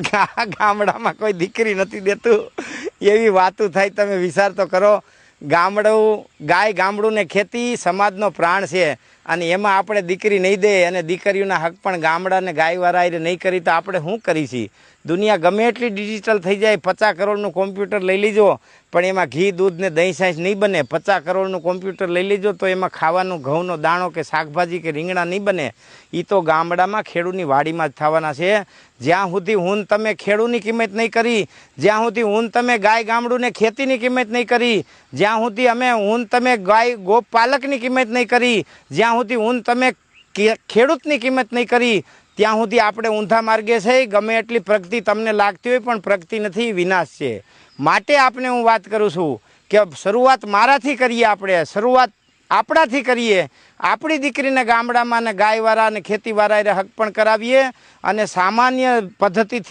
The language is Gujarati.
ગામડામાં કોઈ દીકરી નથી દેતું. એવી વાતું થાય તમે વિચાર તો કરો. ગામડું, ગાય ગામડું ને ખેતી સમાજનો પ્રાણ છે. અને એમાં આપણે દીકરી નહીં દે અને દીકરીઓના હક પણ ગામડાને ગાયવાળાએ નહીં કરી તો આપણે શું કરી છીએ દુનિયા ગમે એટલી ડિજિટલ થઈ જાય, પચાસ કરોડનું કોમ્પ્યુટર લઈ લીજો, પણ એમાં ઘી, દૂધ ને દહીં સાંસ નહીં બને. પચાસ કરોડનું કોમ્પ્યુટર લઈ લીજો તો એમાં ખાવાનું, ઘઉંનો દાણો કે શાકભાજી કે રીંગણા નહીં બને. એ તો ગામડામાં ખેડૂતની વાડીમાં જ થવાના છે. જ્યાં સુધી હું તમે ખેડૂની કિંમત નહીં કરી, જ્યાં સુધી હું તમે ગાય ગામડુંને ખેતીની કિંમત નહીં કરી, જ્યાં સુધી અમે હું તમે ગાય ગોપાલકની કિંમત નહીં કરી, જ્યાં સુધી હું તમે ખેડૂતની કિંમત નહીં કરી, ત્યાં સુધી આપણે ઊંધા માર્ગે છે, ગમે એટલી પ્રગતિ તમને લાગતી હોય પણ પ્રગતિ નથી, વિનાશ છે. માટે આપને હું વાત કરું છું કે શરૂઆત મારાથી કરીએ આપણે, શરૂઆત આપણાથી કરીએ. આપણી દીકરીને ગામડામાં ને ગાયવાળા અને ખેતીવાળા હક પણ કરાવીએ અને સામાન્ય પદ્ધતિથી